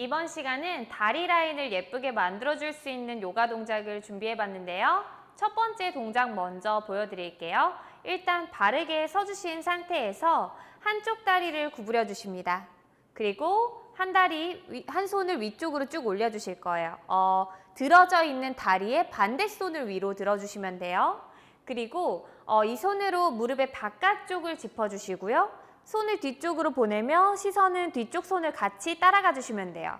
이번 시간은 다리 라인을 예쁘게 만들어줄 수 있는 요가 동작을 준비해봤는데요. 첫 번째 동작 먼저 보여드릴게요. 일단 바르게 서주신 상태에서 한쪽 다리를 구부려 주십니다. 그리고 한 다리, 위- 한 손을 위쪽으로 쭉 올려주실 거예요. 어, 들어져 있는 다리의 반대 손을 위로 들어주시면 돼요. 그리고 어, 이 손으로 무릎의 바깥쪽을 짚어주시고요. 손을 뒤쪽으로 보내며 시선은 뒤쪽 손을 같이 따라가 주시면 돼요.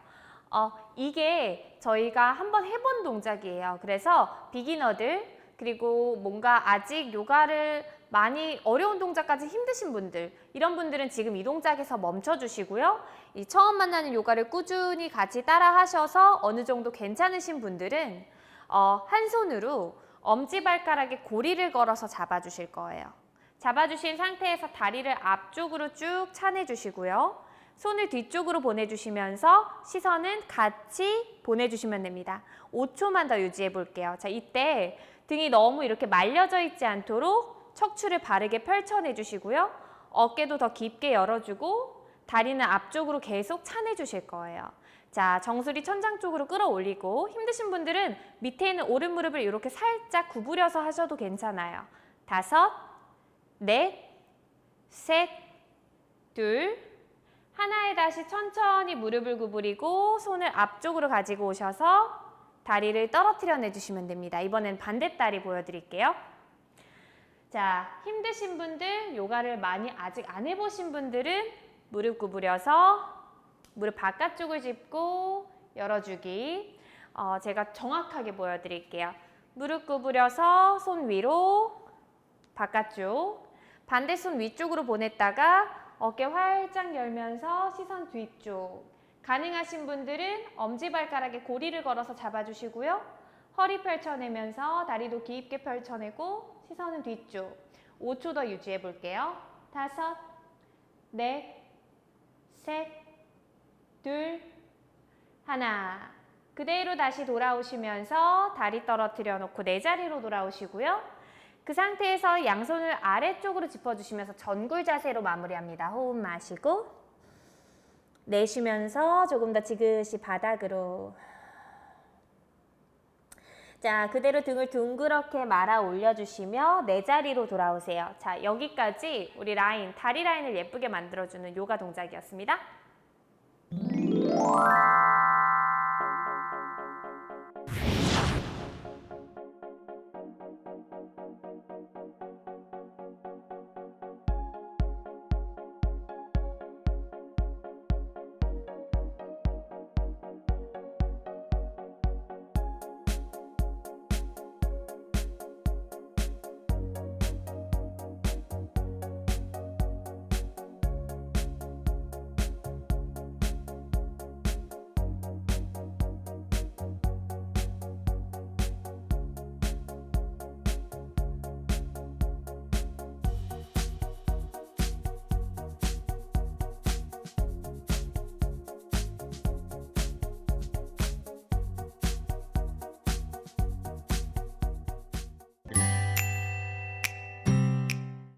어, 이게 저희가 한번 해본 동작이에요. 그래서 비기너들 그리고 뭔가 아직 요가를 많이 어려운 동작까지 힘드신 분들 이런 분들은 지금 이 동작에서 멈춰 주시고요. 이 처음 만나는 요가를 꾸준히 같이 따라 하셔서 어느 정도 괜찮으신 분들은 어, 한 손으로 엄지발가락에 고리를 걸어서 잡아 주실 거예요. 잡아주신 상태에서 다리를 앞쪽으로 쭉 차내주시고요. 손을 뒤쪽으로 보내주시면서 시선은 같이 보내주시면 됩니다. 5초만 더 유지해 볼게요. 자, 이때 등이 너무 이렇게 말려져 있지 않도록 척추를 바르게 펼쳐내 주시고요. 어깨도 더 깊게 열어주고 다리는 앞쪽으로 계속 차내 주실 거예요. 자, 정수리 천장 쪽으로 끌어올리고 힘드신 분들은 밑에 있는 오른 무릎을 이렇게 살짝 구부려서 하셔도 괜찮아요. 다섯, 넷, 셋, 둘, 하나에 다시 천천히 무릎을 구부리고 손을 앞쪽으로 가지고 오셔서 다리를 떨어뜨려 내주시면 됩니다. 이번엔 반대 다리 보여드릴게요. 자, 힘드신 분들, 요가를 많이 아직 안 해보신 분들은 무릎 구부려서 무릎 바깥쪽을 짚고 열어주기. 어, 제가 정확하게 보여드릴게요. 무릎 구부려서 손 위로 바깥쪽. 반대 손 위쪽으로 보냈다가 어깨 활짝 열면서 시선 뒤쪽. 가능하신 분들은 엄지발가락에 고리를 걸어서 잡아주시고요. 허리 펼쳐내면서 다리도 깊게 펼쳐내고 시선은 뒤쪽. 5초 더 유지해 볼게요. 다섯, 넷, 셋, 둘, 하나. 그대로 다시 돌아오시면서 다리 떨어뜨려 놓고 내 자리로 돌아오시고요. 그 상태에서 양손을 아래쪽으로 짚어주시면서 전굴 자세로 마무리합니다. 호흡 마시고 내쉬면서 조금 더 지그시 바닥으로 자, 그대로 등을 둥그렇게 말아 올려주시며 내 자리로 돌아오세요. 자, 여기까지 우리 라인, 다리 라인을 예쁘게 만들어주는 요가 동작이었습니다.